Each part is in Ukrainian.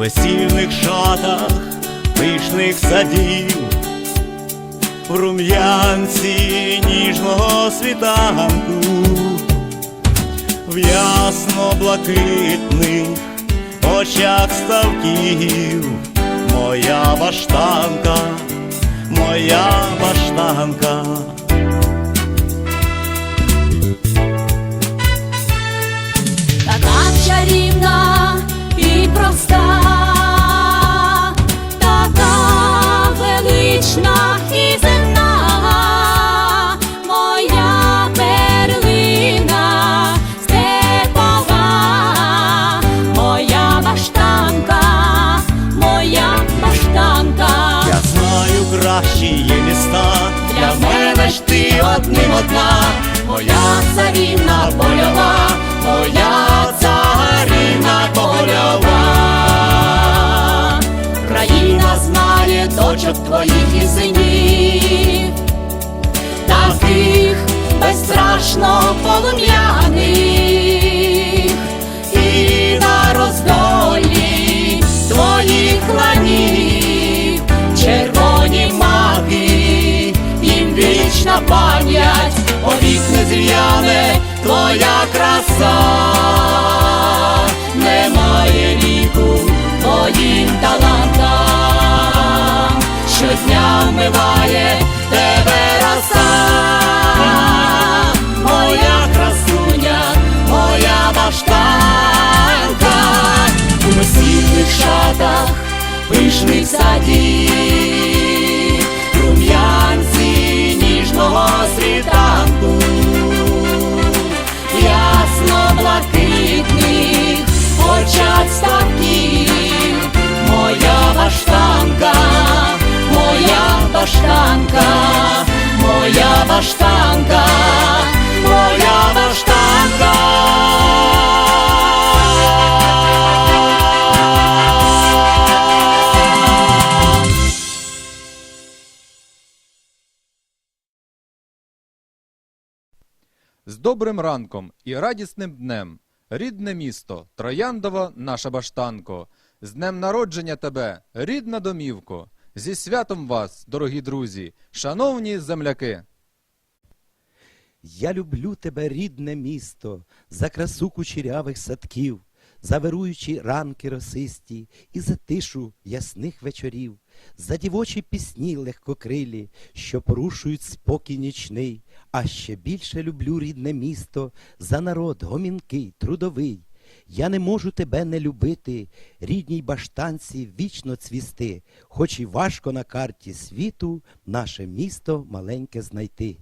весільних шатах пишних садів, в рум'янці ніжного світанку, в ясно-блакитних очах ставків, моя баштанка, моя баштанка. Моя царівна польова, моя царівна польова. Країна знає дочок твоїх і синів, таких безстрашно полум'яних, і на роздолі твоїх ланів, червоні маки, їм вічна пам'ять, твоя краса, немає ліку твоїм талантам, щодня вмиває тебе роса, моя красуня, моя баштанка, у весільних шатах пишних садів, рум'янці ніжного світанку, очах ставків, моя баштанка, моя баштанка, моя баштанка, моя баштанка. З добрим ранком і радісним днем, рідне місто, Трояндово, наша баштанко, з днем народження тебе, рідна домівко, зі святом вас, дорогі друзі, шановні земляки. Я люблю тебе, рідне місто, за красу кучерявих садків, за вируючі ранки росисті і за тишу ясних вечорів, за дівочі пісні легкокрилі, що порушують спокій нічний, а ще більше люблю рідне місто, за народ гомінкий, трудовий. Я не можу тебе не любити, рідній баштанці вічно цвісти, хоч і важко на карті світу наше місто маленьке знайти.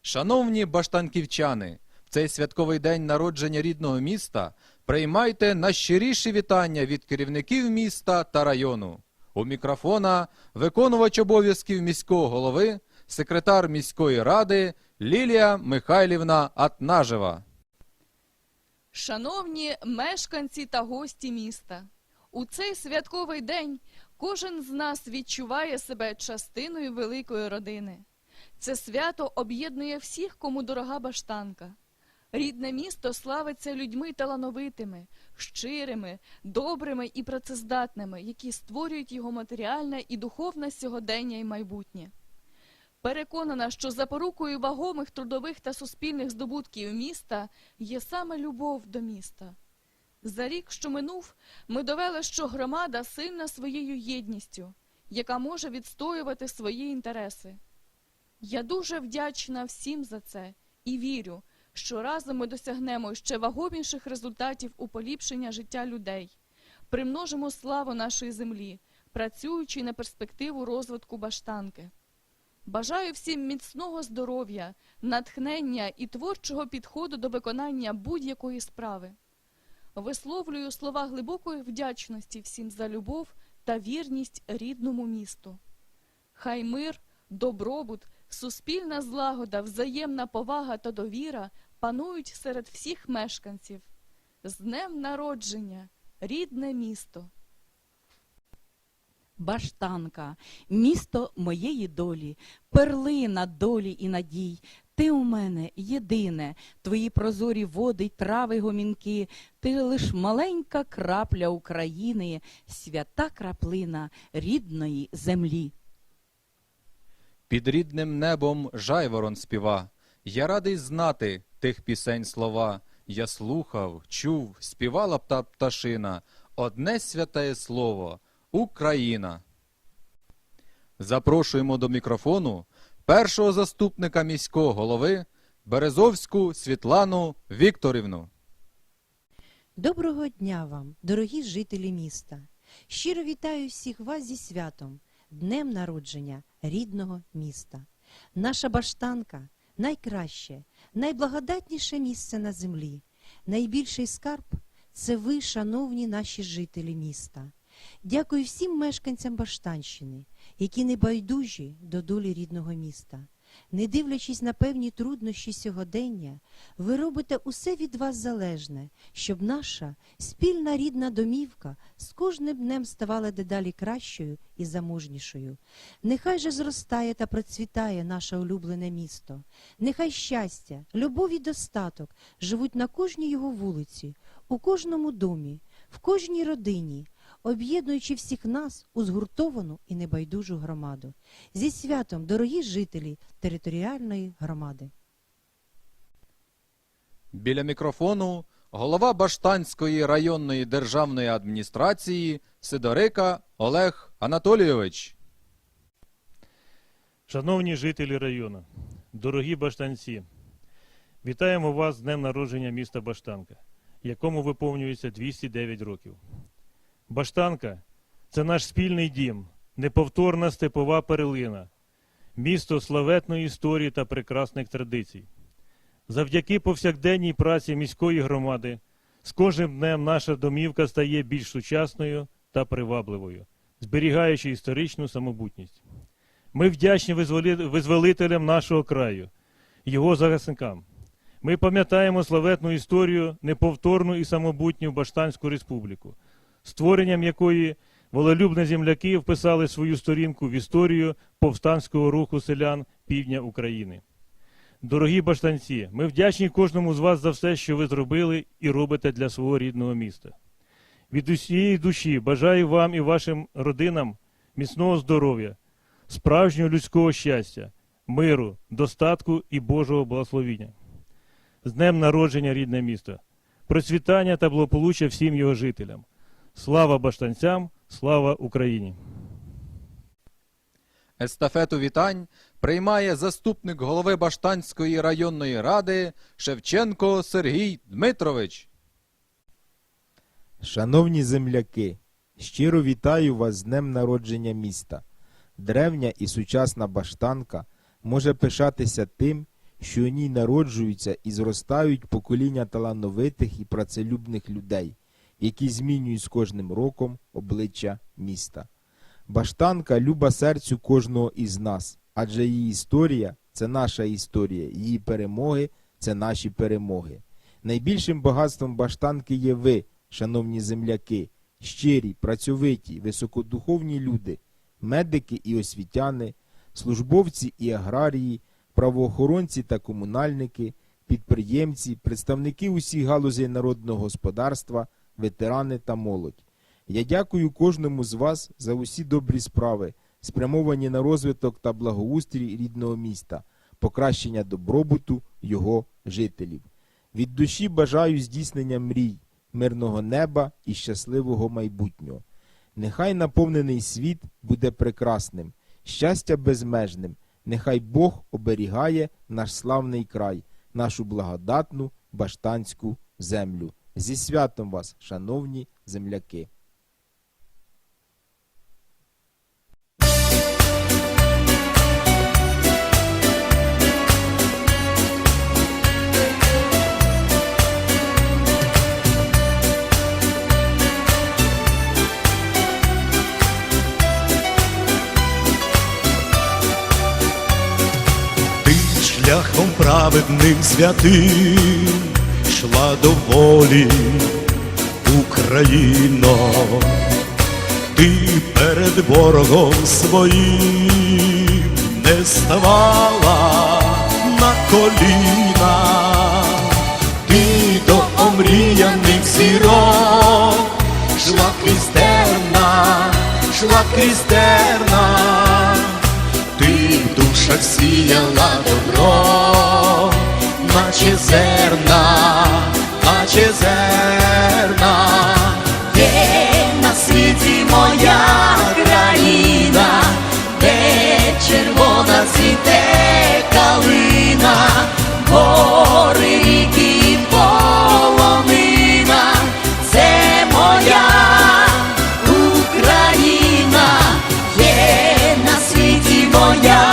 Шановні баштанківчани, в цей святковий день народження рідного міста приймайте найщиріші вітання від керівників міста та району. У мікрофона виконувач обов'язків міського голови, секретар міської ради Лілія Михайлівна Атнажева. Шановні мешканці та гості міста, у цей святковий день кожен з нас відчуває себе частиною великої родини. Це свято об'єднує всіх, кому дорога баштанка. Рідне місто славиться людьми талановитими, щирими, добрими і працездатними, які створюють його матеріальне і духовне сьогодення і майбутнє. Переконана, що запорукою вагомих трудових та суспільних здобутків міста є саме любов до міста. За рік, що минув, ми довели, що громада сильна своєю єдністю, яка може відстоювати свої інтереси. Я дуже вдячна всім за це і вірю, що разом ми досягнемо ще вагоміших результатів у поліпшення життя людей, примножимо славу нашої землі, працюючи на перспективу розвитку баштанки. Бажаю всім міцного здоров'я, натхнення і творчого підходу до виконання будь-якої справи. Висловлюю слова глибокої вдячності всім за любов та вірність рідному місту. Хай мир, добробут, суспільна злагода, взаємна повага та довіра панують серед всіх мешканців. З днем народження, рідне місто! Баштанка, місто моєї долі, перлина долі і надій, Ти у мене єдине, твої прозорі води трави гомінки, ти лиш маленька крапля України, свята краплина рідної землі. Під рідним небом жайворон співа. Я радий знати тих пісень слова. Я слухав, чув, співала б та пташина. Одне святає слово Україна. Запрошуємо до мікрофону першого заступника міського голови Березовську Світлану Вікторівну. Доброго дня вам, дорогі жителі міста. Щиро вітаю всіх вас зі святом, днем народження рідного міста. Наша баштанка найкраще, найблагодатніше місце на землі. Найбільший скарб це ви, шановні наші жителі міста. Дякую всім мешканцям Баштанщини, які не байдужі до долі рідного міста. Не дивлячись на певні труднощі сьогодення, ви робите усе від вас залежне, щоб наша спільна рідна домівка з кожним днем ставала дедалі кращою і заможнішою. Нехай же зростає та процвітає наше улюблене місто. Нехай щастя, любов і достаток живуть на кожній його вулиці, у кожному домі, в кожній родині, об'єднуючи всіх нас у згуртовану і небайдужу громаду. Зі святом, дорогі жителі територіальної громади. Біля мікрофону голова Баштанської районної державної адміністрації Сидорика Олег Анатолійович. Шановні жителі району, дорогі баштанці, вітаємо вас з днем народження міста Баштанка, якому виповнюється 209 років. Баштанка це наш спільний дім, неповторна степова перлина, місто славетної історії та прекрасних традицій. Завдяки повсякденній праці міської громади з кожним днем наша домівка стає більш сучасною та привабливою, зберігаючи історичну самобутність. Ми вдячні визволителям нашого краю, його захисникам. Ми пам'ятаємо славетну історію, неповторну і самобутню Баштанську республіку, створенням якої волелюбні земляки вписали свою сторінку в історію повстанського руху селян півдня України. Дорогі баштанці, ми вдячні кожному з вас за все, що ви зробили і робите для свого рідного міста. Від усієї душі бажаю вам і вашим родинам міцного здоров'я, справжнього людського щастя, миру, достатку і Божого благословіння. З днем народження рідне місто, процвітання та благополуччя всім його жителям. Слава баштанцям, слава Україні! Естафету вітань приймає заступник голови Баштанської районної ради Шевченко Сергій Дмитрович. Шановні земляки, щиро вітаю вас з днем народження міста. Древня і сучасна баштанка може пишатися тим, що у ній народжуються і зростають покоління талановитих і працелюбних людей, які змінюють з кожним роком обличчя міста. Баштанка люба серцю кожного із нас, адже її історія це наша історія, її перемоги це наші перемоги. Найбільшим багатством баштанки є ви, шановні земляки, щирі, працьовиті, високодуховні люди, медики і освітяни, службовці і аграрії, правоохоронці та комунальники, підприємці, представники усіх галузей народного господарства, ветерани та молодь. Я дякую кожному з вас за усі добрі справи, спрямовані на розвиток та благоустрій рідного міста, покращення добробуту його жителів. Від душі бажаю здійснення мрій, мирного неба і щасливого майбутнього. Нехай наповнений світ буде прекрасним, щастя безмежним. Нехай Бог оберігає наш славний край, нашу благодатну баштанську землю. Зі святом вас, шановні земляки! Ти шляхом праведним святим йшла до волі, Україно, ти перед ворогом своїм не ставала на коліна, ти до омріяних зірок, шла крізь терна, шла крізь терна, ти в душах сіяла добро, наче зерна, наче зерна, є на світі моя країна, де червона цвіте калина, гори ріки полонина, це моя Україна, є на світі моя.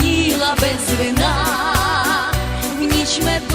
Ніла без вина, в ніч медведя.